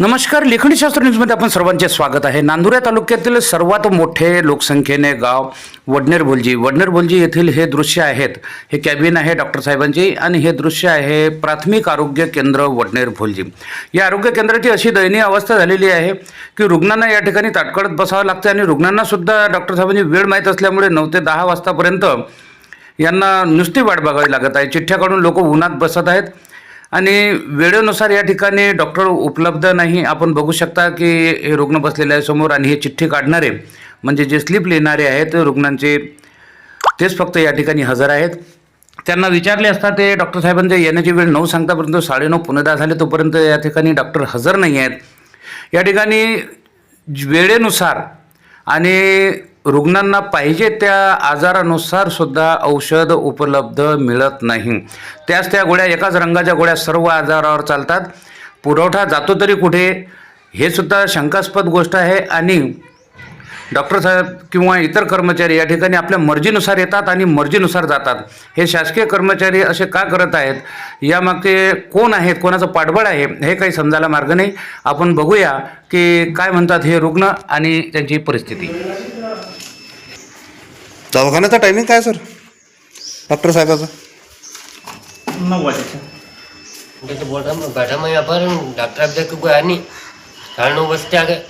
नमस्कार लेखणीशास्त्र न्यूजमध्ये आपण सर्वांचे स्वागत आहे. नांदुरा तालुक्यातील सर्वात मोठे लोकसंख्येने गाव वडनेर भोलजी. वडनेर भोलजी येथील हे दृश्य आहेत. हे कॅबिन आहे डॉक्टर साहेबांची आणि हे दृश्य आहे प्राथमिक आरोग्य केंद्र वडनेर भोलजी. या आरोग्य केंद्राची अशी दयनीय अवस्था झालेली आहे की रुग्णांना या ठिकाणी ताटकळत बसावं लागतं आणि रुग्णांनासुद्धा डॉक्टर साहेबांची वेळ माहीत असल्यामुळे नऊ ते दहा वाजतापर्यंत यांना नुसती वाट बघावी लागत आहे. चिठ्ठ्या काढून लोक उन्हात बसत आहेत. आणि वेळेनुसार या ठिकाणी डॉक्टर उपलब्ध नाही. आपण बघू शकता की हे रुग्ण बसलेले आहे समोर आणि हे चिठ्ठी काढणारे म्हणजे जे स्लिप लिहिणारे आहेत रुग्णांचे तेच फक्त या ठिकाणी हजर आहेत. त्यांना विचारले असता ते डॉक्टर साहेबांचे येण्याची वेळ नऊ सांगता परंतु साडेनऊ पुनदा झाले तोपर्यंत या ठिकाणी डॉक्टर हजर नाही आहेत. या ठिकाणी वेळेनुसार आणि रुग्णांना पाहिजे त्या आजारानुसार सुद्धा औषध उपलब्ध मिळत नाही. त्याच त्या गोळ्या एकाच रंगाच्या गोळ्या सर्व आजारावर चालतात. पुरवठा जातो तरी कुठे? हे सुद्धा शंकास्पद गोष्ट आहे आणि डॉक्टर साहेब किंवा इतर कर्मचारी या ठिकाणी आपल्या मर्जीनुसार येतात आणि मर्जीनुसार जातात. हे शासकीय कर्मचारी असे का करत आहेत? यामागे कोण आहेत? कोणाचं पाठबळ आहे? हे काही समजायला मार्ग नाही. आपण बघूया की काय म्हणतात हे रुग्ण आणि त्यांची परिस्थिती. दवाखान्याचा टायमिंग काय सर डॉक्टर साहेबाचा? मैं तो बोल रहा हूँ बैठा मैं यहाँ पर डॉक्टर अब तक कोई आया नहीं साढ़े नौ बजते आ गए